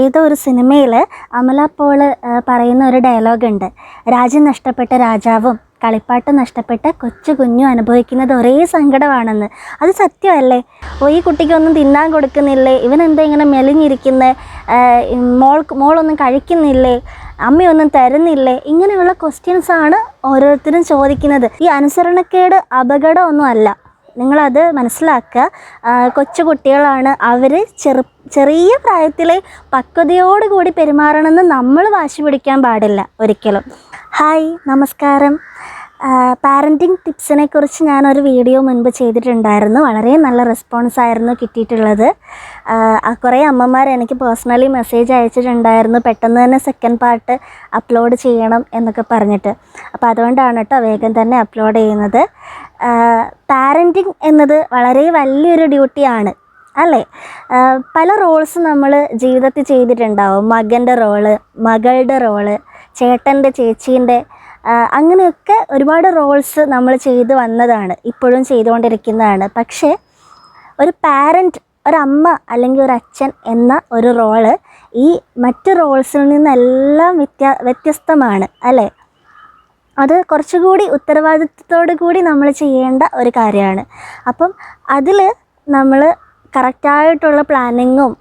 ഏതോ ഒരു സിനിമയിൽ അമല പോൾ പറയുന്ന ഒരു ഡയലോഗുണ്ട് രാജ്യം നഷ്ടപ്പെട്ട രാജാവും കളിപ്പാട്ട് നഷ്ടപ്പെട്ട കൊച്ചു കുഞ്ഞും അനുഭവിക്കുന്നത് ഒരേ സങ്കടമാണെന്ന്. അത് സത്യമല്ലേ? ഓ ഈ കുട്ടിക്കൊന്നും തിന്നാൻ കൊടുക്കുന്നില്ലേ? ഇവനെന്താ ഇങ്ങനെ മെലിഞ്ഞിരിക്കുന്നത് മോൾ മോളൊന്നും കഴിക്കുന്നില്ലേ? അമ്മയൊന്നും തരുന്നില്ലേ? ഇങ്ങനെയുള്ള ക്വസ്റ്റ്യൻസാണ് ഓരോരുത്തരും ചോദിക്കുന്നത്. ഈ അനുസരണക്കേട് അപകടമൊന്നും അല്ല. നിങ്ങളത് മനസ്സിലാക്കുക. കൊച്ചു കുട്ടികളാണ് അവർ ചെറു ചെറിയ പ്രായത്തിലെ പക്വതയോടുകൂടി പെരുമാറണമെന്ന് നമ്മൾ വാശി പിടിക്കാൻ പാടില്ല ഒരിക്കലും. ഹായ് നമസ്കാരം. പാരന്റിങ് ടിപ്സിനെ കുറിച്ച് ഞാനൊരു വീഡിയോ മുൻപ് ചെയ്തിട്ടുണ്ടായിരുന്നു. വളരെ നല്ല റെസ്പോൺസ് ആയിരുന്നു കിട്ടിയിട്ടുള്ളത്. കുറേ അമ്മമാർ എനിക്ക് പേഴ്സണലി മെസ്സേജ് അയച്ചിട്ടുണ്ടായിരുന്നു. പെട്ടെന്ന് തന്നെ സെക്കൻഡ് പാർട്ട് അപ്ലോഡ് ചെയ്യണം എന്നൊക്കെ പറഞ്ഞിട്ട്. അപ്പോൾ അതുകൊണ്ടാണ് കേട്ടോ വേഗം തന്നെ അപ്ലോഡ് ചെയ്യുന്നത്. പാരന്റിങ് എന്നത് വളരെ വലിയൊരു ഡ്യൂട്ടിയാണ് അല്ലേ? പല റോൾസ് നമ്മൾ ജീവിതത്തിൽ ചെയ്തിട്ടുണ്ടാവും. മകന്റെ റോൾ മകളുടെ റോൾ ചേട്ടന്റെ ചേച്ചീന്റെ അങ്ങനെയൊക്കെ ഒരുപാട് റോൾസ് നമ്മൾ ചെയ്തു വന്നതാണ് ഇപ്പോഴും ചെയ്തുകൊണ്ടിരിക്കുന്നതാണ്. പക്ഷേ ഒരു പാരന്റ് ഒരമ്മ അല്ലെങ്കിൽ ഒരു അച്ഛൻ എന്ന ഒരു റോൾ ഈ മറ്റ് റോൾസിൽ നിന്നെല്ലാം വ്യത്യാ വ്യത്യസ്തമാണ് അല്ലേ? അത് കുറച്ചുകൂടി ഉത്തരവാദിത്വത്തോടു കൂടി നമ്മൾ ചെയ്യേണ്ട ഒരു കാര്യമാണ്. അപ്പം അതിൽ നമ്മൾ കറക്റ്റായിട്ടുള്ള പ്ലാനിങ്ങും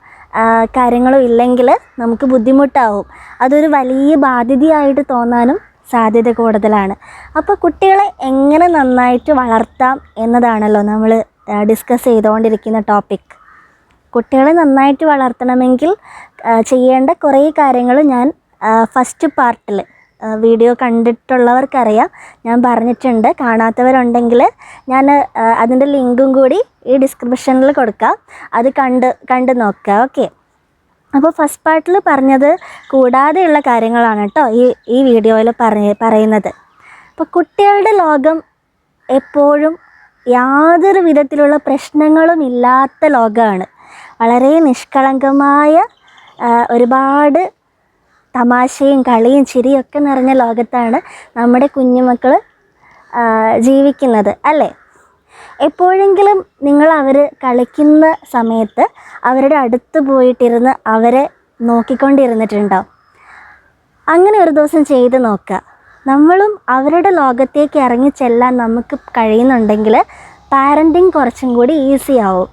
കാര്യങ്ങളും ഇല്ലെങ്കിൽ നമുക്ക് ബുദ്ധിമുട്ടാവും. അതൊരു വലിയ ബാധ്യതയായിട്ട് തോന്നാനും സാധ്യത കൂടുതലാണ്. അപ്പോൾ കുട്ടികളെ എങ്ങനെ നന്നായിട്ട് വളർത്താം എന്നതാണല്ലോ നമ്മൾ ഡിസ്കസ് ചെയ്തുകൊണ്ടിരിക്കുന്ന ടോപ്പിക് കുട്ടികളെ നന്നായിട്ട് വളർത്തണമെങ്കിൽ ചെയ്യേണ്ട കുറേ കാര്യങ്ങൾ ഞാൻ ഫസ്റ്റ് പാർട്ടിൽ വീഡിയോ കണ്ടിട്ടുള്ളവർക്കറിയാം. ഞാൻ പറഞ്ഞിട്ടുണ്ട് കാണാത്തവരുണ്ടെങ്കിൽ ഞാൻ അതിന്റെ ലിങ്കും കൂടി ഈ ഡിസ്ക്രിപ്ഷനിൽ കൊടുക്കാം. അത് കണ്ട് കണ്ട് നോക്കുക ഓക്കെ? അപ്പോൾ ഫസ്റ്റ് പാർട്ടിൽ പറഞ്ഞത് കൂടാതെയുള്ള കാര്യങ്ങളാണ് കേട്ടോ ഈ ഈ വീഡിയോയിൽ പറഞ്ഞ പറയുന്നത്. അപ്പോൾ കുട്ടികളുടെ ലോകം എപ്പോഴും യാതൊരു വിധത്തിലുള്ള പ്രശ്നങ്ങളും ഇല്ലാത്ത ലോകമാണ്. വളരെ നിഷ്കളങ്കമായ ഒരുപാട് തമാശയും കളിയും ചിരിയൊക്കെ നിറഞ്ഞ ലോകത്താണ് നമ്മുടെ കുഞ്ഞുമക്കൾ ജീവിക്കുന്നത് അല്ലേ? എപ്പോഴെങ്കിലും നിങ്ങൾ അവർ കളിക്കുന്ന സമയത്ത് അവരുടെ അടുത്ത് പോയിട്ടിരുന്ന് അവരെ നോക്കിക്കൊണ്ടിരുന്നിട്ടുണ്ടോ? അങ്ങനെ ഒരു ദിവസം ചെയ്ത് നോക്കുക. നമ്മളും അവരുടെ ലോകത്തേക്ക് ഇറങ്ങി ചെല്ലാൻ നമുക്ക് കഴിയുന്നുണ്ടെങ്കിൽ പാരന്റിങ് കുറച്ചും കൂടി ഈസി ആവും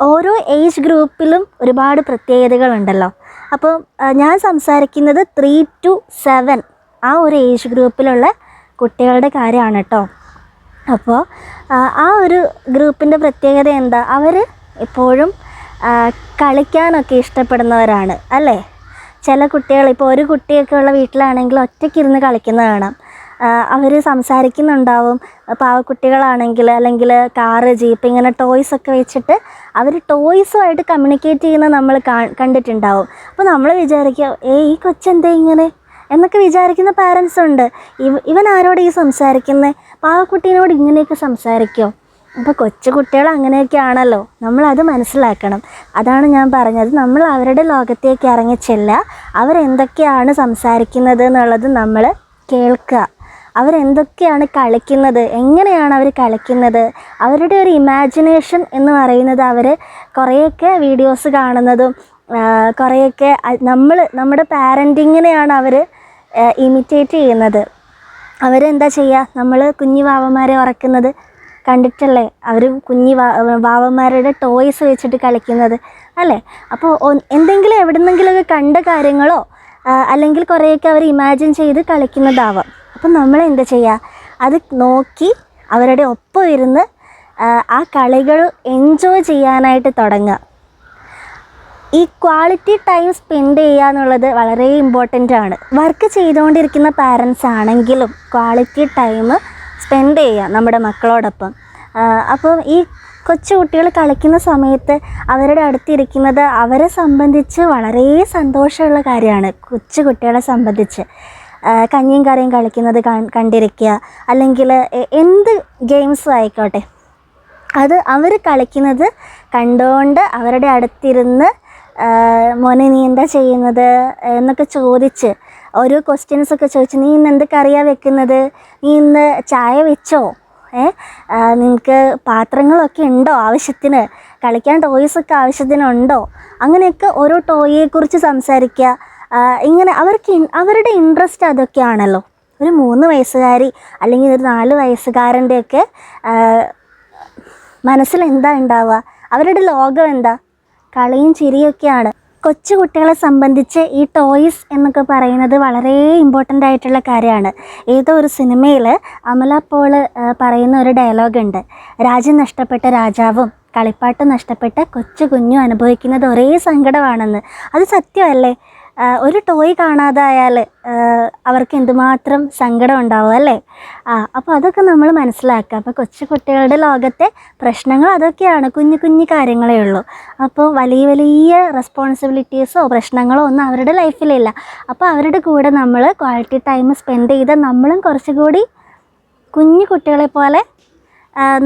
ഓരോ ഏജ് ഗ്രൂപ്പിലും ഒരുപാട് പ്രത്യേകതകളുണ്ടല്ലോ. അപ്പോൾ ഞാൻ സംസാരിക്കുന്നത് ത്രീ ടു സെവൻ ആ ഒരു ഏജ് ഗ്രൂപ്പിലുള്ള കുട്ടികളുടെ കാര്യമാണ് കേട്ടോ. അപ്പോൾ ആ, ഒരു ഗ്രൂപ്പിന്റെ പ്രത്യേകത എന്താ? അവർ എപ്പോഴും കളിക്കാനൊക്കെ ഇഷ്ടപ്പെടുന്നവരാണ് അല്ലേ? ചില കുട്ടികൾ ഇപ്പോൾ ഒരു കുട്ടിയൊക്കെ ഉള്ള വീട്ടിലാണെങ്കിൽ ഒറ്റയ്ക്കിരുന്ന് കളിക്കുന്നത് കാണാം. അവർ സംസാരിക്കുന്നുണ്ടാവും. പാവക്കുട്ടികളാണെങ്കിൽ അല്ലെങ്കിൽ കാറ് ജീപ്പ് ഇങ്ങനെ ടോയ്സ് ഒക്കെ വെച്ചിട്ട് അവർ ടോയ്സുമായിട്ട് കമ്മ്യൂണിക്കേറ്റ് ചെയ്യുന്നത് നമ്മൾ കണ്ടിട്ടുണ്ടാവും. അപ്പോൾ നമ്മൾ വിചാരിക്കുക ഏ ഈ കൊച്ചെന്തേ ഇങ്ങനെ? എന്നൊക്കെ വിചാരിക്കുന്ന പാരൻസ് ഉണ്ട്. ഇവ ഇവൻ ആരോട് ഈ സംസാരിക്കുന്നത് പാവക്കുട്ടീനോട് ഇങ്ങനെയൊക്കെ സംസാരിക്കുമോ അപ്പോൾ കൊച്ചു കുട്ടികൾ അങ്ങനെയൊക്കെ ആണല്ലോ. നമ്മളത് മനസ്സിലാക്കണം. അതാണ് ഞാൻ പറഞ്ഞത്. നമ്മൾ അവരുടെ ലോകത്തേക്ക് ഇറങ്ങി ചെല്ലുക. അവരെന്തൊക്കെയാണ് സംസാരിക്കുന്നത് എന്നുള്ളത് നമ്മൾ കേൾക്കുക. അവരെന്തൊക്കെയാണ് കളിക്കുന്നത്? എങ്ങനെയാണ് അവർ കളിക്കുന്നത്? അവരുടെ ഒരു ഇമാജിനേഷൻ എന്ന് പറയുന്നത് അവർ കുറേയൊക്കെ വീഡിയോസ് കാണുന്നതും കുറേയൊക്കെ നമ്മൾ നമ്മുടെ പാരന്റിങ്ങിനെയാണ് അവർ ഇമിറ്റേറ്റ് ചെയ്യുന്നത്. അവരെന്താ ചെയ്യുക നമ്മൾ കുഞ്ഞു വാവന്മാരെ ഉറക്കുന്നത് കണ്ടിട്ടല്ലേ? അവരും കുഞ്ഞു വാവന്മാരുടെ ടോയ്സ് വെച്ചിട്ട് കളിക്കുന്നത് അല്ലേ? അപ്പോൾ എന്തെങ്കിലും എവിടെ നിന്നെങ്കിലുമൊക്കെ കണ്ട കാര്യങ്ങളോ അല്ലെങ്കിൽ കുറേയൊക്കെ അവർ ഇമാജിൻ ചെയ്ത് കളിക്കുന്നതാവാം. അപ്പം നമ്മൾ എന്താ ചെയ്യുക അത് നോക്കി അവരുടെ ഒപ്പം ഇരുന്ന് ആ, കളികൾ എൻജോയ് ചെയ്യാനായിട്ട് തുടങ്ങുക. ഈ ക്വാളിറ്റി ടൈം സ്പെൻഡ് ചെയ്യുക എന്നുള്ളത് വളരെ ഇമ്പോർട്ടന്റ് ആണ്. വർക്ക് ചെയ്തുകൊണ്ടിരിക്കുന്ന പാരൻസ് ആണെങ്കിലും ക്വാളിറ്റി ടൈം സ്പെൻഡ് ചെയ്യുക നമ്മുടെ മക്കളോടൊപ്പം. അപ്പോൾ ഈ കൊച്ചു കുട്ടികൾ കളിക്കുന്ന സമയത്ത് അവരുടെ അടുത്തിരിക്കുന്നത് അവരെ സംബന്ധിച്ച് വളരെ സന്തോഷമുള്ള കാര്യമാണ്. കൊച്ചു കുട്ടികളെ സംബന്ധിച്ച്. കഞ്ഞിയും കറിയും കളിക്കുന്നത് കണ്ടിരിക്കുക. അല്ലെങ്കിൽ എന്ത് ഗെയിംസ് ആയിക്കോട്ടെ. അത് അവർ കളിക്കുന്നത് കണ്ടുകൊണ്ട് അവരുടെ അടുത്തിരുന്ന് മോനെ നീ എന്താ ചെയ്യുന്നത് എന്നൊക്കെ ചോദിച്ച് ഓരോ ക്വസ്റ്റ്യൻസ് ഒക്കെ ചോദിച്ച് നീ ഇന്ന് എന്ത് കറിയാണ് വെക്കുന്നത്? നീ ഇന്ന് ചായ വെച്ചോ? ഏ? നിങ്ങൾക്ക് പാത്രങ്ങളൊക്കെ ഉണ്ടോ ആവശ്യത്തിന്? കളിക്കാൻ ടോയ്സൊക്കെ ആവശ്യത്തിനുണ്ടോ? അങ്ങനെയൊക്കെ ഓരോ ടോയിയെക്കുറിച്ച് സംസാരിക്കുക. ഇങ്ങനെ അവർക്ക് അവരുടെ ഇൻട്രസ്റ്റ് അതൊക്കെയാണല്ലോ. ഒരു മൂന്ന് വയസ്സുകാരി അല്ലെങ്കിൽ ഒരു നാല് വയസ്സുകാരന്റെയൊക്കെ മനസ്സിൽ എന്താ ഉണ്ടാവുക? അവരുടെ ലോകം എന്താ? കളിയും ചിരിയൊക്കെയാണ്. കൊച്ചു കുട്ടികളെ സംബന്ധിച്ച് ഈ ടോയ്സ് എന്നൊക്കെ പറയുന്നത് വളരെ ഇമ്പോർട്ടന്റ് ആയിട്ടുള്ള കാര്യമാണ്. ഏതോ ഒരു സിനിമയിൽ അമല പോൾ പറയുന്ന ഒരു ഡയലോഗ് ഉണ്ട്. രാജ്യം നഷ്ടപ്പെട്ട രാജാവും കളിപ്പാട്ട് നഷ്ടപ്പെട്ട കൊച്ചു കുഞ്ഞും അനുഭവിക്കുന്നത് ഒരേ സങ്കടമാണെന്ന്. അത് സത്യമല്ലേ? ഒരു ടോയ് കാണാതായാൽ അവർക്ക് എന്തുമാത്രം സങ്കടം ഉണ്ടാവും അല്ലേ? ആ അപ്പോൾ അതൊക്കെ നമ്മൾ മനസ്സിലാക്കുക. അപ്പോൾ കൊച്ചു കുട്ടികളുടെ ലോകത്തെ പ്രശ്നങ്ങൾ അതൊക്കെയാണ്. കുഞ്ഞു കുഞ്ഞു കാര്യങ്ങളേ ഉള്ളൂ. അപ്പോൾ വലിയ വലിയ റെസ്പോൺസിബിലിറ്റീസോ പ്രശ്നങ്ങളോ ഒന്നും അവരുടെ ലൈഫിലില്ല അപ്പോൾ അവരുടെ കൂടെ നമ്മൾ ക്വാളിറ്റി ടൈം സ്പെൻഡ് ചെയ്ത് നമ്മളും കുറച്ചുകൂടി കുഞ്ഞു കുട്ടികളെ പോലെ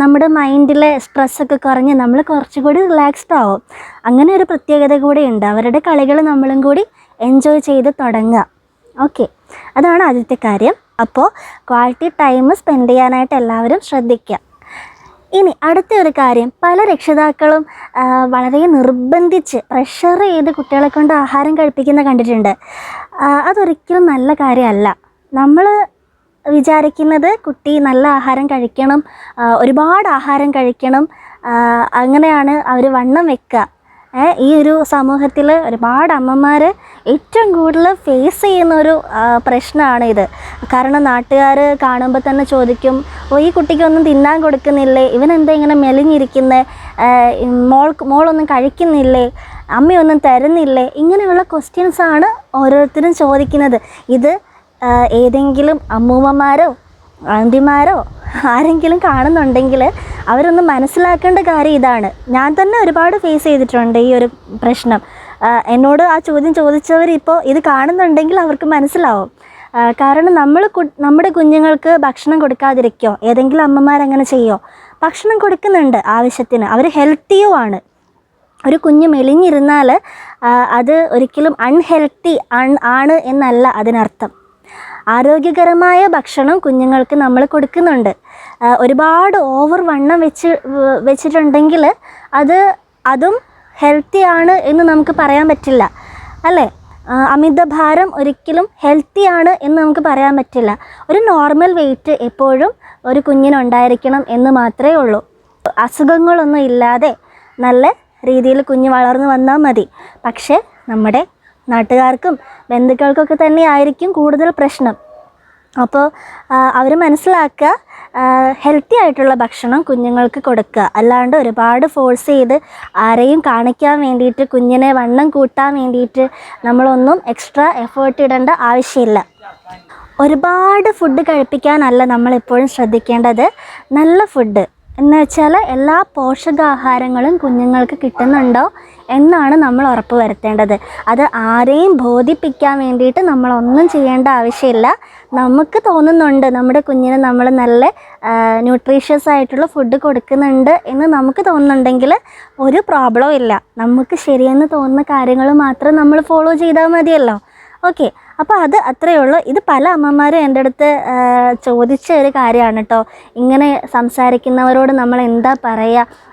നമ്മുടെ മൈൻഡിലെ സ്ട്രെസ്സൊക്കെ കുറഞ്ഞ് നമ്മൾ കുറച്ചുകൂടി റിലാക്സ്ഡ് ആവും. അങ്ങനെ ഒരു പ്രത്യേകത കൂടി ഉണ്ട്. അവരുടെ കളികൾ നമ്മളും കൂടി എൻജോയ് ചെയ്ത് തുടങ്ങുക. ഓക്കെ അതാണ് ആദ്യത്തെ കാര്യം. അപ്പോൾ ക്വാളിറ്റി ടൈം സ്പെൻഡ് ചെയ്യാനായിട്ട് എല്ലാവരും ശ്രദ്ധിക്കുക. ഇനി അടുത്ത ഒരു കാര്യം. പല രക്ഷിതാക്കളും വളരെ നിർബന്ധിച്ച് പ്രഷർ ചെയ്ത് കുട്ടികളെ കൊണ്ട് ആഹാരം കഴിപ്പിക്കുന്ന കണ്ടിട്ടുണ്ട്. അതൊരിക്കലും നല്ല കാര്യമല്ല. നമ്മൾ വിചാരിക്കുന്നത് കുട്ടി നല്ല ആഹാരം കഴിക്കണം ഒരുപാട് ആഹാരം കഴിക്കണം അങ്ങനെയാണ് അവർ വണ്ണം വെക്കുക. ഈ ഒരു സമൂഹത്തിൽ ഒരുപാട് അമ്മമാർ ഏറ്റവും കൂടുതൽ ഫേസ് ചെയ്യുന്ന ഒരു പ്രശ്നമാണ് ഇത് കാരണം നാട്ടുകാർ കാണുമ്പോൾ തന്നെ ചോദിക്കും ഓ ഈ കുട്ടിക്കൊന്നും തിന്നാൻ കൊടുക്കുന്നില്ലേ? ഇവനെന്താ ഇങ്ങനെ മെലിഞ്ഞിരിക്കുന്നത് മോൾ മോളൊന്നും കഴിക്കുന്നില്ലേ? അമ്മയൊന്നും തരുന്നില്ലേ? ഇങ്ങനെയുള്ള ക്വസ്റ്റ്യൻസ് ആണ് ഓരോരുത്തരും ചോദിക്കുന്നത്. ഇത് ഏതെങ്കിലും അമ്മൂമ്മമാരോ ആന്റിമാരോ ആരെങ്കിലും കാണുന്നുണ്ടെങ്കിൽ അവരൊന്ന് മനസ്സിലാക്കേണ്ട കാര്യം ഇതാണ്. ഞാൻ തന്നെ ഒരുപാട് ഫേസ് ചെയ്തിട്ടുണ്ട് ഈ ഒരു പ്രശ്നം. എന്നോട് ആ ചോദ്യം ചോദിച്ചവർ ഇപ്പോൾ ഇത് കാണുന്നുണ്ടെങ്കിൽ അവർക്ക് മനസ്സിലാവും. കാരണം നമ്മൾ നമ്മുടെ കുഞ്ഞുങ്ങൾക്ക് ഭക്ഷണം കൊടുക്കാതിരിക്കോ? ഏതെങ്കിലും അമ്മമാരങ്ങനെ ചെയ്യോ? ഭക്ഷണം കൊടുക്കുന്നുണ്ട് ആവശ്യത്തിന്. അവർ ഹെൽത്തിയും ആണ്. ഒരു കുഞ്ഞ് മെലിഞ്ഞിരുന്നാൽ അത് ഒരിക്കലും അൺഹെൽത്തി അൺ ആണ് എന്നല്ല അതിനർത്ഥം. ആരോഗ്യകരമായ ഭക്ഷണം കുഞ്ഞുങ്ങൾക്ക് നമ്മൾ കൊടുക്കുന്നുണ്ട്. ഒരുപാട് ഓവർ വണ്ണം വെച്ച് വെച്ചിട്ടുണ്ടെങ്കിൽ അത് അതും ഹെൽത്തി ആണ് എന്ന് നമുക്ക് പറയാൻ പറ്റില്ല. അല്ലേ? അമിത ഭാരം ഒരിക്കലും ഹെൽത്തി ആണ് എന്ന് നമുക്ക് പറയാൻ പറ്റില്ല. ഒരു നോർമൽ വെയിറ്റ് എപ്പോഴും ഒരു കുഞ്ഞിനുണ്ടായിരിക്കണം എന്ന് മാത്രമേ ഉള്ളൂ. അസുഖങ്ങളൊന്നും ഇല്ലാതെ നല്ല രീതിയിൽ കുഞ്ഞ് വളർന്നു വന്നാൽ മതി. പക്ഷേ നമ്മുടെ നാട്ടുകാർക്കും ബന്ധുക്കൾക്കൊക്കെ തന്നെ ആയിരിക്കും കൂടുതൽ പ്രശ്നം. അപ്പോൾ അവർ മനസ്സിലാക്കുക ഹെൽത്തി ആയിട്ടുള്ള ഭക്ഷണം കുഞ്ഞുങ്ങൾക്ക് കൊടുക്കുക. അല്ലാണ്ട് ഒരുപാട് ഫോഴ്സ് ചെയ്ത് ആരെയും കാണിക്കാൻ വേണ്ടിയിട്ട് കുഞ്ഞിനെ വണ്ണം കൂട്ടാൻ വേണ്ടിയിട്ട് നമ്മളൊന്നും എക്സ്ട്രാ എഫേർട്ട് ഇടേണ്ട ആവശ്യമില്ല. ഒരുപാട് ഫുഡ് കഴിപ്പിക്കാനല്ല നമ്മളെപ്പോഴും ശ്രദ്ധിക്കേണ്ടത്. നല്ല ഫുഡ് എന്ന് വെച്ചാൽ എല്ലാ പോഷകാഹാരങ്ങളും കുഞ്ഞുങ്ങൾക്ക് കിട്ടുന്നുണ്ടോ എന്നാണ് നമ്മൾ ഉറപ്പ് വരുത്തേണ്ടത്. അത് ആരെയും ബോധിപ്പിക്കാൻ വേണ്ടിയിട്ട് നമ്മളൊന്നും ചെയ്യേണ്ട ആവശ്യമില്ല. നമുക്ക് തോന്നുന്നുണ്ട് നമ്മുടെ കുഞ്ഞിന് നമ്മൾ നല്ല ന്യൂട്രീഷ്യസ് ആയിട്ടുള്ള ഫുഡ് കൊടുക്കുന്നുണ്ട് എന്ന് നമുക്ക് തോന്നുന്നുണ്ടെങ്കിൽ ഒരു പ്രോബ്ലവും ഇല്ല. നമുക്ക് ശരിയെന്ന് തോന്നുന്ന കാര്യങ്ങൾ മാത്രം നമ്മൾ ഫോളോ ചെയ്താൽ മതിയല്ലോ. ഓക്കെ അപ്പോൾ അത് അത്രയേ ഉള്ളൂ. ഇത് പല അമ്മമാരും എന്റെ അടുത്ത് ചോദിച്ച ഒരു കാര്യമാണ് കേട്ടോ. ഇങ്ങനെ സംസാരിക്കുന്നവരോട് നമ്മൾ എന്താ പറയുക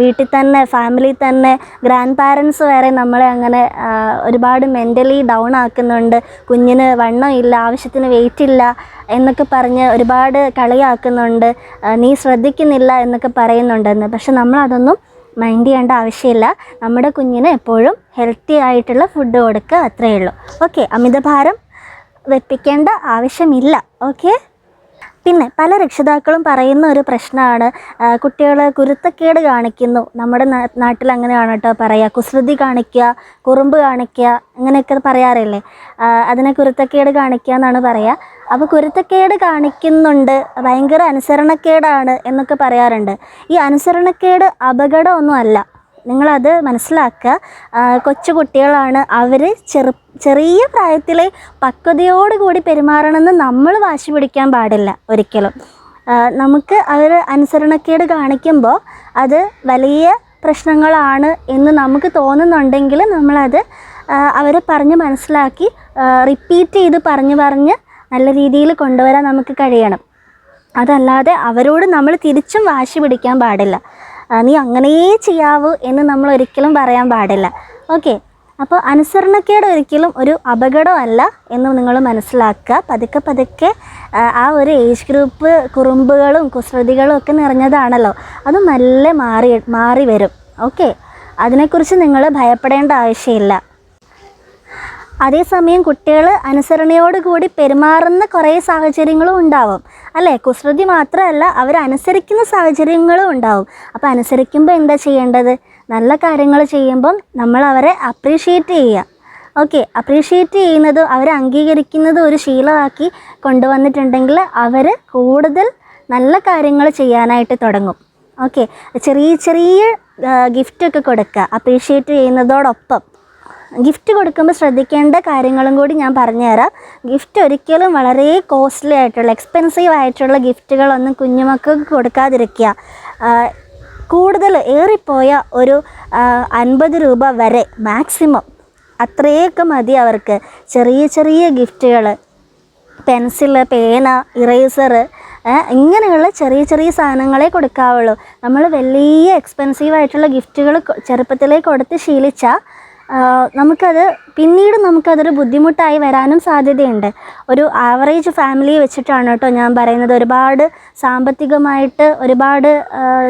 വീട്ടിൽ തന്നെ ഫാമിലി തന്നെ ഗ്രാൻഡ് പാരൻസ് വരെ നമ്മളെ അങ്ങനെ ഒരുപാട് മെന്റലി ഡൗൺ ആക്കുന്നുണ്ട്. കുഞ്ഞിന് വണ്ണം ഇല്ല ആവശ്യത്തിന് വെയിറ്റ് ഇല്ല എന്നൊക്കെ പറഞ്ഞ് ഒരുപാട് കളിയാക്കുന്നുണ്ട്. നീ ശ്രദ്ധിക്കുന്നില്ല എന്നൊക്കെ പറയുന്നുണ്ടെന്ന്. പക്ഷെ നമ്മളതൊന്നും മൈൻഡ് ചെയ്യേണ്ട ആവശ്യമില്ല. നമ്മുടെ കുഞ്ഞിന് എപ്പോഴും ഹെൽത്തി ആയിട്ടുള്ള ഫുഡ് കൊടുക്കുക അത്രയേ ഉള്ളൂ. ഓക്കെ അമിതഭാരം വെപ്പിക്കേണ്ട ആവശ്യമില്ല. ഓക്കെ പിന്നെ പല രക്ഷിതാക്കളും പറയുന്ന ഒരു പ്രശ്നമാണ്. കുട്ടികൾ കുരുത്തക്കേട് കാണിക്കുന്നു. നമ്മുടെ നാട്ടിൽ അങ്ങനെയാണ് കേട്ടോ പറയുക കുസൃതി കാണിക്കുക കുറുമ്പ് കാണിക്കുക അങ്ങനെയൊക്കെ പറയാറില്ലേ? അതിനെ കുരുത്തക്കേട് കാണിക്കുക എന്നാണ് പറയുക അപ്പോൾ കുരുത്തക്കേട് കാണിക്കുന്നുണ്ട്. ഭയങ്കര അനുസരണക്കേടാണ് എന്നൊക്കെ പറയാറുണ്ട്. ഈ അനുസരണക്കേട് അപകടമൊന്നുമല്ല. നിങ്ങളത് മനസ്സിലാക്കുക. കൊച്ചുകുട്ടികളാണ് കൊച്ചു കുട്ടികളാണ് അവർ ചെറു ചെറിയ പ്രായത്തിലെ പക്വതയോടുകൂടി പെരുമാറണമെന്ന് നമ്മൾ വാശി പിടിക്കാൻ പാടില്ല ഒരിക്കലും. നമുക്ക് അവർ അനുസരണക്കേട് കാണിക്കുമ്പോൾ അത് വലിയ പ്രശ്നങ്ങളാണ് എന്ന് നമുക്ക് തോന്നുന്നുണ്ടെങ്കിൽ നമ്മളത് അവരെ പറഞ്ഞ് മനസ്സിലാക്കി റിപ്പീറ്റ് ചെയ്ത് പറഞ്ഞ് പറഞ്ഞ് നല്ല രീതിയിൽ കൊണ്ടുവരാൻ നമുക്ക് കഴിയണം. അതല്ലാതെ അവരോട് നമ്മൾ തിരിച്ചും വാശി പിടിക്കാൻ പാടില്ല. നീ അങ്ങനെയേ ചെയ്യാവൂ എന്ന് നമ്മൾ ഒരിക്കലും പറയാൻ പാടില്ല. ഓക്കെ. അപ്പോൾ അനുസരണക്കേട് ഒരിക്കലും ഒരു അപകടമല്ല എന്ന് നിങ്ങൾ മനസ്സിലാക്കുക. പതുക്കെ പതുക്കെ ആ ഒരു ഏജ് ഗ്രൂപ്പ് കുറുമ്പുകളും കുസൃതികളും ഒക്കെ നിറഞ്ഞതാണല്ലോ. അത് നല്ല മാറി മാറി വരും. ഓക്കെ. അതിനെക്കുറിച്ച് നിങ്ങൾ ഭയപ്പെടേണ്ട ആവശ്യമില്ല. അതേസമയം കുട്ടികൾ അനുസരണയോടുകൂടി പെരുമാറുന്ന കുറേ സാഹചര്യങ്ങളും ഉണ്ടാവും. അല്ലേ? കുസൃതി മാത്രമല്ല അവർ അനുസരിക്കുന്ന സാഹചര്യങ്ങളും ഉണ്ടാവും. അപ്പോൾ അനുസരിക്കുമ്പോൾ എന്താ ചെയ്യേണ്ടത്? നല്ല കാര്യങ്ങൾ ചെയ്യുമ്പം നമ്മൾ അവരെ അപ്രീഷിയേറ്റ് ചെയ്യുക. ഓക്കെ അപ്രീഷിയേറ്റ് ചെയ്യുന്നതും അവരെ അംഗീകരിക്കുന്നതും ഒരു ശീലമാക്കി കൊണ്ടുവന്നിട്ടുണ്ടെങ്കിൽ അവർ കൂടുതൽ നല്ല കാര്യങ്ങൾ ചെയ്യാനായിട്ട് തുടങ്ങും. ഓക്കെ ചെറിയ ചെറിയ ഗിഫ്റ്റൊക്കെ കൊടുക്കുക അപ്രീഷിയേറ്റ് ചെയ്യുന്നതോടൊപ്പം. ഗിഫ്റ്റ് കൊടുക്കുമ്പോൾ ശ്രദ്ധിക്കേണ്ട കാര്യങ്ങളും കൂടി ഞാൻ പറഞ്ഞുതരാം. ഗിഫ്റ്റ് ഒരിക്കലും വളരെ കോസ്റ്റ്ലി ആയിട്ടുള്ള എക്സ്പെൻസീവ് ആയിട്ടുള്ള ഗിഫ്റ്റുകളൊന്നും കുഞ്ഞുമക്കൾക്ക് കൊടുക്കാതിരിക്കുക. കൂടുതൽ ഏറിപ്പോയ ഒരു അൻപത് രൂപ വരെ മാക്സിമം അത്രയൊക്കെ മതി അവർക്ക്. ചെറിയ ചെറിയ ഗിഫ്റ്റുകൾ പെൻസിൽ പേന ഇറേസർ ഇങ്ങനെയുള്ള ചെറിയ ചെറിയ സാധനങ്ങളെ കൊടുക്കാവുള്ളൂ. നമ്മൾ വലിയ എക്സ്പെൻസീവ് ആയിട്ടുള്ള ഗിഫ്റ്റുകൾ ചെറുപ്പത്തിലേ കൊടുത്ത് ശീലിച്ചാൽ നമുക്കത് പിന്നീട് നമുക്കതൊരു ബുദ്ധിമുട്ടായി വരാനും സാധ്യതയുണ്ട്. ഒരു ആവറേജ് ഫാമിലി വെച്ചിട്ടാണ് കേട്ടോ ഞാൻ പറയുന്നത്. ഒരുപാട് സാമ്പത്തികമായിട്ട് ഒരുപാട്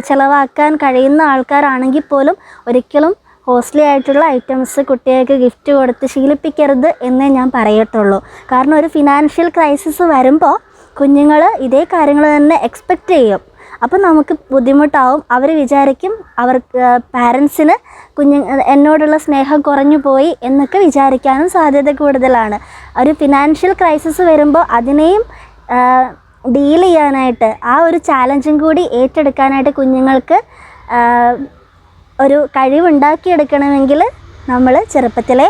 ചിലവാക്കാൻ കഴിയുന്ന ആൾക്കാരാണെങ്കിൽ പോലും ഒരിക്കലും കോസ്റ്റ്ലി ആയിട്ടുള്ള ഐറ്റംസ് കുട്ടികൾക്ക് ഗിഫ്റ്റ് കൊടുത്ത് ശീലിപ്പിക്കരുത് എന്നേ ഞാൻ പറയത്തുള്ളൂ. കാരണം ഒരു ഫിനാൻഷ്യൽ ക്രൈസിസ് വരുമ്പോൾ കുഞ്ഞുങ്ങൾ ഇതേ കാര്യങ്ങൾ തന്നെ എക്സ്പെക്റ്റ് ചെയ്യും. അപ്പം നമുക്ക് ബുദ്ധിമുട്ടാവും. അവർ വിചാരിക്കും അവർക്ക് പാരൻസിന് കുഞ്ഞു എന്നോടുള്ള സ്നേഹം കുറഞ്ഞു പോയി എന്നൊക്കെ വിചാരിക്കാനും സാധ്യത കൂടുതലാണ്. ഒരു ഫിനാൻഷ്യൽ ക്രൈസിസ് വരുമ്പോൾ അതിനെയും ഡീൽ ചെയ്യാനായിട്ട് ആ ഒരു ചാലഞ്ചും കൂടി ഏറ്റെടുക്കാനായിട്ട് കുഞ്ഞുങ്ങൾക്ക് ഒരു കഴിവുണ്ടാക്കിയെടുക്കണമെങ്കിൽ നമ്മൾ ചെറുപ്പത്തിലെ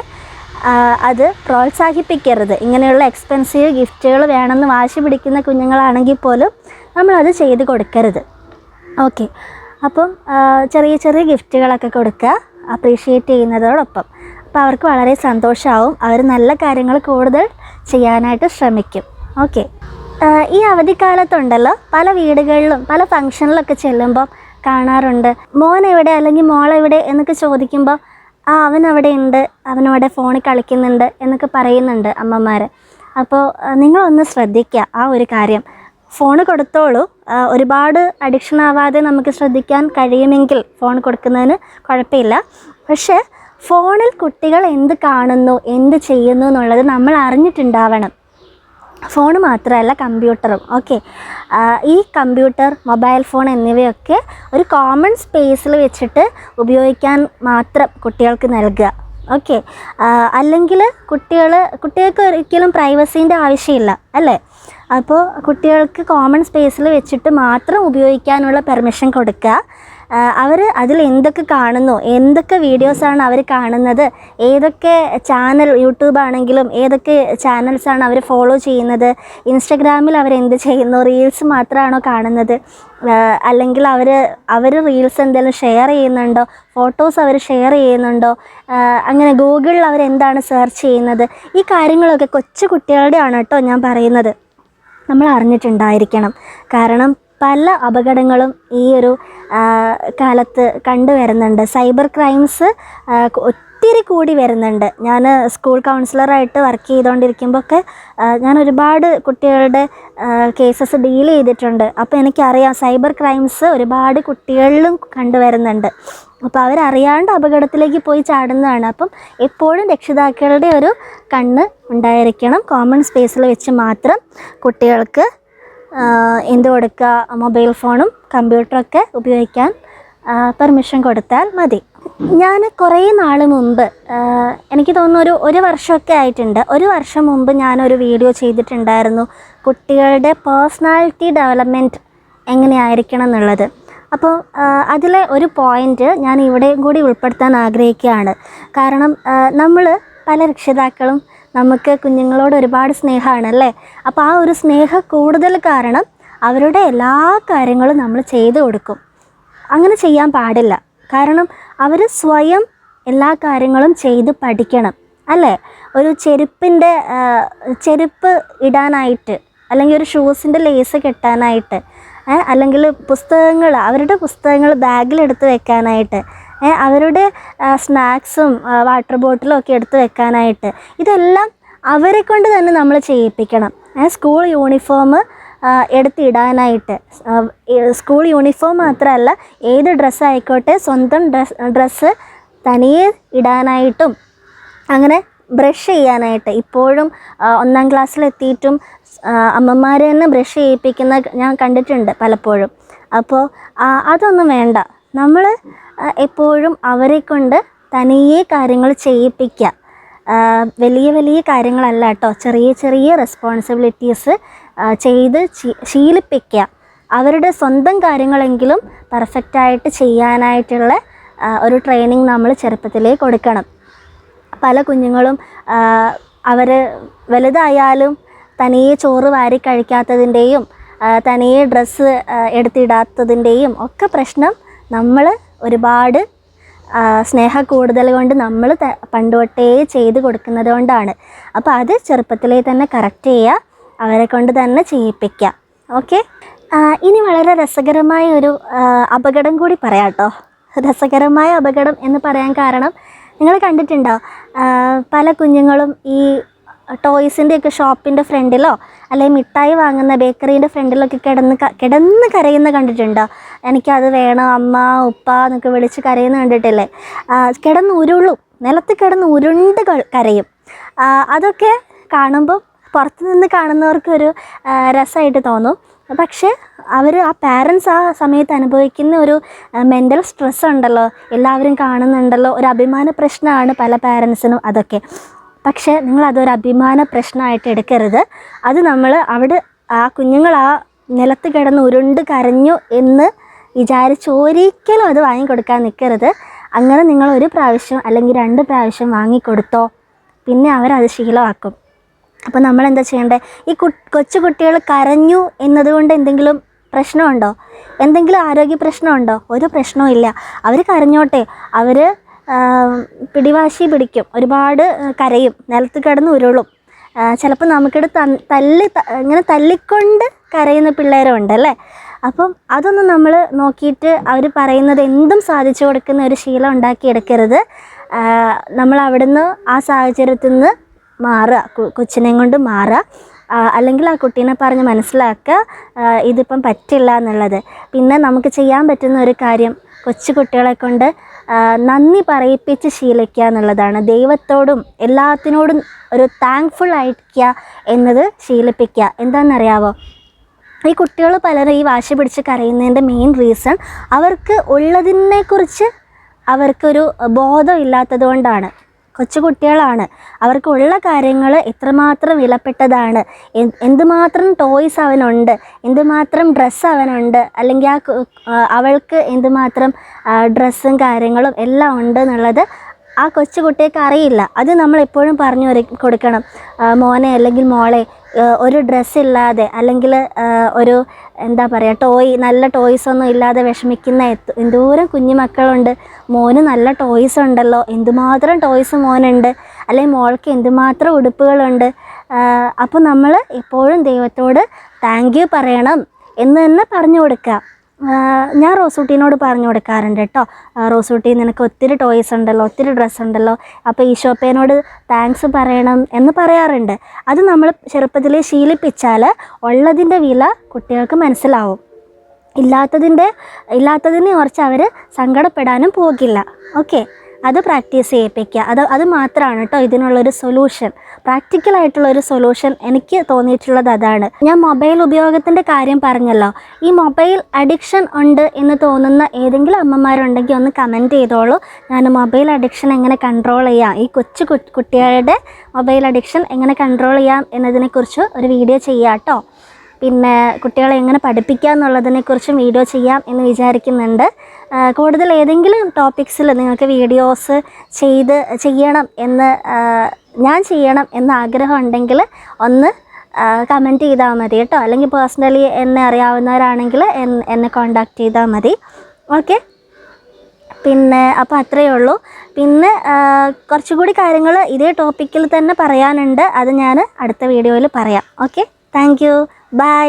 അത് പ്രോത്സാഹിപ്പിക്കരുത്. ഇങ്ങനെയുള്ള എക്സ്പെൻസീവ് ഗിഫ്റ്റുകൾ വേണമെന്ന് വാശി പിടിക്കുന്ന കുഞ്ഞുങ്ങളാണെങ്കിൽ പോലും നമ്മളത് ചെയ്ത് കൊടുക്കരുത്. ഓക്കെ അപ്പം ചെറിയ ചെറിയ ഗിഫ്റ്റുകളൊക്കെ കൊടുക്കുക അപ്രീഷിയേറ്റ് ചെയ്യുന്നതോടൊപ്പം. അപ്പോൾ അവർക്ക് വളരെ സന്തോഷമാവും അവർ നല്ല കാര്യങ്ങൾ കൂടുതൽ ചെയ്യാനായിട്ട് ശ്രമിക്കും. ഓക്കെ ഈ അവധിക്കാലത്തുണ്ടല്ലോ പല വീടുകളിലും പല ഫംഗ്ഷനിലൊക്കെ ചെല്ലുമ്പം കാണാറുണ്ട്. മോൻ എവിടെ അല്ലെങ്കിൽ മോൾ എവിടെ എന്നൊക്കെ ചോദിക്കുമ്പോൾ ആ അവൻ അവിടെ ഉണ്ട് അവനവിടെ ഫോണിൽ കളിക്കുന്നുണ്ട് എന്നൊക്കെ പറയുന്നുണ്ട് അമ്മമാർ അപ്പോൾ നിങ്ങളൊന്ന് ശ്രദ്ധിക്കുക ആ ഒരു കാര്യം. ഫോൺ കൊടുത്തോളൂ. ഒരുപാട് അഡിക്ഷൻ ആവാതെ നമുക്ക് ശ്രദ്ധിക്കാൻ കഴിയുമെങ്കിൽ ഫോൺ കൊടുക്കുന്നതിന് കുഴപ്പമില്ല. പക്ഷേ ഫോണിൽ കുട്ടികൾ എന്ത് കാണുന്നു എന്ത് ചെയ്യുന്നു എന്നുള്ളത് നമ്മൾ അറിഞ്ഞിട്ടുണ്ടാവണം. ഫോൺ മാത്രമല്ല കമ്പ്യൂട്ടറും. ഓക്കെ. ഈ കമ്പ്യൂട്ടർ മൊബൈൽ ഫോൺ എന്നിവയൊക്കെ ഒരു കോമൺ സ്പേസിൽ വെച്ചിട്ട് ഉപയോഗിക്കാൻ മാത്രം കുട്ടികൾക്ക് നൽകുക. ഓക്കെ. അല്ലെങ്കിൽ കുട്ടികൾ കുട്ടികൾക്ക് ഒരിക്കലും പ്രൈവസീന്റെ ആവശ്യമില്ല അല്ലേ? അപ്പോൾ കുട്ടികൾക്ക് കോമൺ സ്പേസിൽ വെച്ചിട്ട് മാത്രം ഉപയോഗിക്കാനുള്ള പെർമിഷൻ കൊടുക്കുക. അവർ അതിൽ എന്തൊക്കെ കാണുന്നു എന്തൊക്കെ വീഡിയോസാണ് അവർ കാണുന്നത് ഏതൊക്കെ ചാനൽ യൂട്യൂബ് ആണെങ്കിലും ഏതൊക്കെ ചാനൽസാണ് അവർ ഫോളോ ചെയ്യുന്നത് ഇൻസ്റ്റഗ്രാമിൽ അവർ എന്ത് ചെയ്യുന്നു റീൽസ് മാത്രമാണോ കാണുന്നത് അല്ലെങ്കിൽ അവർ അവർ റീൽസ് എന്തെങ്കിലും ഷെയർ ചെയ്യുന്നുണ്ടോ ഫോട്ടോസ് അവർ ഷെയർ ചെയ്യുന്നുണ്ടോ അങ്ങനെ ഗൂഗിളിൽ അവർ എന്താണ് സെർച്ച് ചെയ്യുന്നത് ഈ കാര്യങ്ങളൊക്കെ കൊച്ചു കുട്ടികളുടെയാണ് കേട്ടോ ഞാൻ പറയുന്നത്. നമ്മൾ അറിഞ്ഞിട്ടുണ്ടായിരിക്കണം. കാരണം പല അപകടങ്ങളും ഈ ഒരു കാലത്ത് കണ്ടുവരുന്നുണ്ട് സൈബർ ക്രൈംസ് ഒത്തിരി കൂടി വരുന്നുണ്ട്. ഞാൻ സ്കൂൾ കൗൺസിലറായിട്ട് വർക്ക് ചെയ്തുകൊണ്ടിരിക്കുമ്പോൾ ഒക്കെ ഞാൻ ഒരുപാട് കുട്ടികളുടെ കേസസ് ഡീൽ ചെയ്തിട്ടുണ്ട്. അപ്പോൾ എനിക്കറിയാം സൈബർ ക്രൈംസ് ഒരുപാട് കുട്ടികളിലും കണ്ടുവരുന്നുണ്ട് അപ്പോൾ അവരറിയാണ്ട് അപകടത്തിലേക്ക് പോയി ചാടുന്നതാണ്. അപ്പം എപ്പോഴും രക്ഷിതാക്കളുടെ ഒരു കണ്ണ് ഉണ്ടായിരിക്കണം. കോമൺ സ്പേസിൽ വെച്ച് മാത്രം കുട്ടികൾക്ക് എന്ത് കൊടുക്കുക? മൊബൈൽ ഫോണും കമ്പ്യൂട്ടറൊക്കെ ഉപയോഗിക്കാൻ പെർമിഷൻ കൊടുത്താൽ മതി. ഞാൻ കുറേ നാൾ മുമ്പ് എനിക്ക് തോന്നുന്നു ഒരു ഒരു വർഷമൊക്കെ ആയിട്ടുണ്ട്. ഒരു വർഷം മുമ്പ് ഞാനൊരു വീഡിയോ ചെയ്തിട്ടുണ്ടായിരുന്നു. കുട്ടികളുടെ പേഴ്സണാലിറ്റി ഡെവലപ്മെന്റ് എങ്ങനെയായിരിക്കണം എന്നുള്ളത്. അപ്പോൾ അതിലെ ഒരു പോയിന്റ് ഞാൻ ഇവിടെയും കൂടി ഉൾപ്പെടുത്താൻ ആഗ്രഹിക്കുകയാണ്. കാരണം നമ്മൾ പല രക്ഷിതാക്കളും നമുക്ക് കുഞ്ഞുങ്ങളോട് ഒരുപാട് സ്നേഹമാണ് അല്ലേ? അപ്പോൾ ആ ഒരു സ്നേഹ കൂടുതൽ കാരണം അവരുടെ എല്ലാ കാര്യങ്ങളും നമ്മൾ ചെയ്തു കൊടുക്കും. അങ്ങനെ ചെയ്യാൻ പാടില്ല. കാരണം അവർ സ്വയം എല്ലാ കാര്യങ്ങളും ചെയ്ത് പഠിക്കണം അല്ലേ? ഒരു ചെരുപ്പിന്റെ ചെരുപ്പ് ഇടാനായിട്ട് അല്ലെങ്കിൽ ഒരു ഷൂസിന്റെ ലേസ് കെട്ടാനായിട്ട് അല്ലെങ്കിൽ പുസ്തകങ്ങൾ അവരുടെ പുസ്തകങ്ങൾ ബാഗിലെടുത്ത് വെക്കാനായിട്ട് അവരുടെ സ്നാക്സും വാട്ടർ ബോട്ടിലും ഒക്കെ എടുത്ത് വെക്കാനായിട്ട് ഇതെല്ലാം അവരെ കൊണ്ട് തന്നെ നമ്മൾ ചെയ്യിപ്പിക്കണം. സ്കൂൾ യൂണിഫോം എടുത്തിടാനായിട്ട് സ്കൂൾ യൂണിഫോം മാത്രമല്ല ഏത് ഡ്രസ്സ് ആയിക്കോട്ടെ സ്വന്തം ഡ്രസ് ഡ്രസ്സ് തനിയെ ഇടാനായിട്ടും അങ്ങനെ ബ്രഷ് ചെയ്യാനായിട്ട് ഇപ്പോഴും ഒന്നാം ക്ലാസ്സിലെത്തിയിട്ടും അമ്മമാർ തന്നെ ബ്രഷ് ചെയ്യിപ്പിക്കുന്ന ഞാൻ കണ്ടിട്ടുണ്ട് പലപ്പോഴും. അപ്പോൾ അതൊന്നും വേണ്ട. നമ്മൾ എപ്പോഴും അവരെ കൊണ്ട് തനിയെ കാര്യങ്ങൾ ചെയ്യിപ്പിക്കുക വലിയ വലിയ കാര്യങ്ങളല്ല കേട്ടോ. ചെറിയ ചെറിയ റെസ്പോൺസിബിലിറ്റീസ് ചെയ്ത് ശീലിപ്പിക്കുക അവരുടെ സ്വന്തം കാര്യങ്ങളെങ്കിലും പെർഫെക്റ്റായിട്ട് ചെയ്യാനായിട്ടുള്ള ഒരു ട്രെയിനിങ് നമ്മൾ ചെറുപ്പത്തിലേ കൊടുക്കണം. പല കുഞ്ഞുങ്ങളും അവർ വലുതായാലും തനിയെ ചോറ് വാരി കഴിക്കാത്തതിന്റെയും തനിയെ ഡ്രസ്സ് എടുത്തിടാത്തതിന്റെയും ഒക്കെ പ്രശ്നം നമ്മൾ ഒരുപാട് സ്നേഹ കൂടുതൽ കൊണ്ട് നമ്മൾ പണ്ട് തൊട്ടേ ചെയ്ത് കൊടുക്കുന്നത് കൊണ്ടാണ്. അപ്പോൾ അത് ചെറുപ്പത്തിലേ തന്നെ കറക്റ്റ് ചെയ്യുക അവരെ കൊണ്ട് തന്നെ ചെയ്യിപ്പിക്കുക ഓക്കെ ഇനി വളരെ രസകരമായ ഒരു അപകടം കൂടി പറയാം കേട്ടോ രസകരമായ അപകടം എന്ന് പറയാൻ കാരണം നിങ്ങൾ കണ്ടിട്ടുണ്ടോ? പല കുഞ്ഞുങ്ങളും ഈ ടോയ്സിന്റെ ഒക്കെ ഷോപ്പിന്റെ ഫ്രണ്ടിലോ അല്ലെങ്കിൽ മിഠായി വാങ്ങുന്ന ബേക്കറീന്റെ ഫ്രണ്ടിലൊക്കെ കിടന്ന് കിടന്ന് കരയുന്ന കണ്ടിട്ടുണ്ടോ? എനിക്കത് വേണം അമ്മ ഉപ്പ എന്നൊക്കെ വിളിച്ച് കരയുന്ന കണ്ടിട്ടില്ലേ? കിടന്ന് ഉരുളും നിലത്ത് കിടന്ന് ഉരുണ്ട് കരയും. അതൊക്കെ കാണുമ്പം പുറത്ത് നിന്ന് കാണുന്നവർക്കൊരു രസമായിട്ട് തോന്നും. പക്ഷേ അവർ ആ പാരൻസ് ആ സമയത്ത് അനുഭവിക്കുന്ന ഒരു മെന്റൽ സ്ട്രെസ് ഉണ്ടല്ലോ. എല്ലാവരും കാണുന്നുണ്ടല്ലോ. ഒരു അഭിമാന പ്രശ്നമാണ് പല പാരൻസിനും അതൊക്കെ. പക്ഷേ നിങ്ങൾ അതൊരു അഭിമാന പ്രശ്നമായിട്ട് എടുക്കരുത്. അത് നമ്മൾ അവിടെ ആ കുഞ്ഞുങ്ങൾ ആ നിലത്ത് കിടന്ന് ഉരുണ്ട് കരഞ്ഞു എന്ന് വിചാരിച്ച് ഒരിക്കലും അത് വാങ്ങിക്കൊടുക്കാൻ നിൽക്കരുത്. അങ്ങനെ നിങ്ങൾ ഒരു പ്രാവശ്യം അല്ലെങ്കിൽ രണ്ട് പ്രാവശ്യം വാങ്ങിക്കൊടുത്തോ പിന്നെ അവരത് ശീലമാക്കും. അപ്പോൾ നമ്മൾ എന്താ ചെയ്യേണ്ടത് ഈ കു കൊച്ചു കുട്ടികൾ കരഞ്ഞു എന്നതുകൊണ്ട് എന്തെങ്കിലും പ്രശ്നമുണ്ടോ? എന്തെങ്കിലും ആരോഗ്യ പ്രശ്നമുണ്ടോ? ഒരു പ്രശ്നവും ഇല്ല. അവർ കരഞ്ഞോട്ടെ. അവർ പിടിവാശി പിടിക്കും. ഒരുപാട് കരയും. നിലത്ത് കിടന്ന് ഉരുളും. ചിലപ്പോൾ നമുക്കിത് തല്ലി ഇങ്ങനെ തല്ലിക്കൊണ്ട് കരയുന്ന പിള്ളേരുണ്ട് അല്ലേ അപ്പം അതൊന്നും നമ്മൾ നോക്കിയിട്ട് അവർ പറയുന്നത് എന്തും സാധിച്ചു കൊടുക്കുന്ന ഒരു ശീലം ഉണ്ടാക്കിയെടുക്കരുത്. നമ്മൾ അവിടുന്ന് ആ സാഹചര്യത്തിൽ നിന്ന് മാറുക. കൊച്ചിനെയും കൊണ്ട് മാറുക. അല്ലെങ്കിൽ ആ കുട്ടീനെ പറഞ്ഞ് മനസ്സിലാക്കുക. ഇതിപ്പം പറ്റില്ല എന്നുള്ളത്. പിന്നെ നമുക്ക് ചെയ്യാൻ പറ്റുന്ന ഒരു കാര്യം കൊച്ചു കുട്ടികളെ കൊണ്ട് നന്ദി പറയിപ്പിച്ച് ശീലിക്കുക എന്നുള്ളതാണ്. ദൈവത്തോടും എല്ലാത്തിനോടും ഒരു താങ്ക്ഫുൾ ആയിരിക്കുക എന്നത് ശീലിപ്പിക്കുക. എന്താണെന്നറിയാവോ? ഈ കുട്ടികൾ പലരും ഈ വാശി പിടിച്ച് കരയുന്നതിന്റെ മെയിൻ റീസൺ അവർക്ക് ഉള്ളതിനെക്കുറിച്ച് അവർക്കൊരു ബോധം ഇല്ലാത്തത് കൊണ്ടാണ് കൊച്ചു കുട്ടികളാണ് അവർക്ക് ഉള്ള കാര്യങ്ങൾ എത്രമാത്രം വിലപ്പെട്ടതാണ്. എന്തുമാത്രം ടോയ്സ് അവനുണ്ട് എന്തുമാത്രം ഡ്രസ്സ് അവനുണ്ട് അല്ലെങ്കിൽ ആ അവൾക്ക് എന്തുമാത്രം ഡ്രസ്സും കാര്യങ്ങളും എല്ലാം ഉണ്ട് എന്നുള്ളത് ആ കൊച്ചു കുട്ടിക്ക് അറിയില്ല. അത് നമ്മൾ എപ്പോഴും പറഞ്ഞു കൊടുക്കണം. മോനെ അല്ലെങ്കിൽ മോളെ ഒരു ഡ്രസ്സ് ഇല്ലാതെ അല്ലെങ്കിൽ ഒരു എന്താ പറയുക ടോയ് നല്ല ടോയ്സ് ഒന്നും ഇല്ലാതെ വിഷമിക്കുന്ന എന്തോരം കുഞ്ഞു മക്കളുണ്ട്. മോന് നല്ല ടോയ്സ് ഉണ്ടല്ലോ. എന്തുമാത്രം ടോയ്സ് മോനുണ്ട്. അല്ലെങ്കിൽ മോൾക്ക് എന്തുമാത്രം ഉടുപ്പുകളുണ്ട്. അപ്പോൾ നമ്മൾ എപ്പോഴും ദൈവത്തോട് താങ്ക് യു പറയണം എന്ന് തന്നെ പറഞ്ഞു കൊടുക്കുക. ഞാൻ റോസൂട്ടീനോട് പറഞ്ഞു കൊടുക്കാറുണ്ട് കേട്ടോ റോസൂട്ടി നിനക്ക് ഒത്തിരി ടോയ്സ് ഉണ്ടല്ലോ ഒത്തിരി ഡ്രസ്സ് ഉണ്ടല്ലോ. അപ്പോൾ ഈശോപ്പേനോട് താങ്ക്സ് പറയണം എന്ന് പറയാറുണ്ട്. അത് നമ്മൾ ചെറുപ്പത്തിൽ ശീലിപ്പിച്ചാൽ ഉള്ളതിന്റെ വില കുട്ടികൾക്ക് മനസ്സിലാവും. ഇല്ലാത്തതിന്റെ ഇല്ലാത്തതിനെ ഓർച്ച് അവർ സങ്കടപ്പെടാനും പോകില്ല. ഓക്കെ അത് പ്രാക്ടീസ് ചെയ്യിപ്പിക്കുക. അത് അത് മാത്രമാണ് കേട്ടോ ഇതിനുള്ളൊരു സൊല്യൂഷൻ പ്രാക്ടിക്കലായിട്ടുള്ളൊരു സൊല്യൂഷൻ എനിക്ക് തോന്നിയിട്ടുള്ളത് അതാണ്. ഞാൻ മൊബൈൽ ഉപയോഗത്തിന്റെ കാര്യം പറഞ്ഞല്ലോ. ഈ മൊബൈൽ അഡിക്ഷൻ ഉണ്ട് എന്ന് തോന്നുന്ന ഏതെങ്കിലും അമ്മമാരുണ്ടെങ്കിൽ ഒന്ന് കമന്റ് ചെയ്തോളൂ. ഞാൻ മൊബൈൽ അഡിക്ഷൻ എങ്ങനെ കൺട്രോൾ ചെയ്യാം? ഈ കൊച്ചു കുട്ടികളുടെ മൊബൈൽ അഡിക്ഷൻ എങ്ങനെ കൺട്രോൾ ചെയ്യാം എന്നതിനെക്കുറിച്ച് ഒരു വീഡിയോ ചെയ്യാം കേട്ടോ പിന്നെ കുട്ടികളെ എങ്ങനെ പഠിപ്പിക്കുക എന്നുള്ളതിനെക്കുറിച്ചും വീഡിയോ ചെയ്യാം എന്ന് വിചാരിക്കുന്നുണ്ട്. കൂടുതൽ ഏതെങ്കിലും ടോപ്പിക്സിൽ നിങ്ങൾക്ക് വീഡിയോസ് ചെയ്ത് ചെയ്യണം എന്ന് ഞാൻ ചെയ്യണം എന്ന് ആഗ്രഹം ഉണ്ടെങ്കിൽ ഒന്ന് കമന്റ് ചെയ്താൽ മതി കേട്ടോ. അല്ലെങ്കിൽ പേഴ്സണലി എന്നെ അറിയാവുന്നവരാണെങ്കിൽ എന്നെ കോണ്ടാക്ട് ചെയ്താൽ മതി. ഓക്കെ പിന്നെ അപ്പോൾ അത്രയേ ഉള്ളൂ. പിന്നെ കുറച്ചുകൂടി കാര്യങ്ങൾ ഇതേ ടോപ്പിക്കിൽ തന്നെ പറയാനുണ്ട്. അത് ഞാൻ അടുത്ത വീഡിയോയിൽ പറയാം. Okay thank you by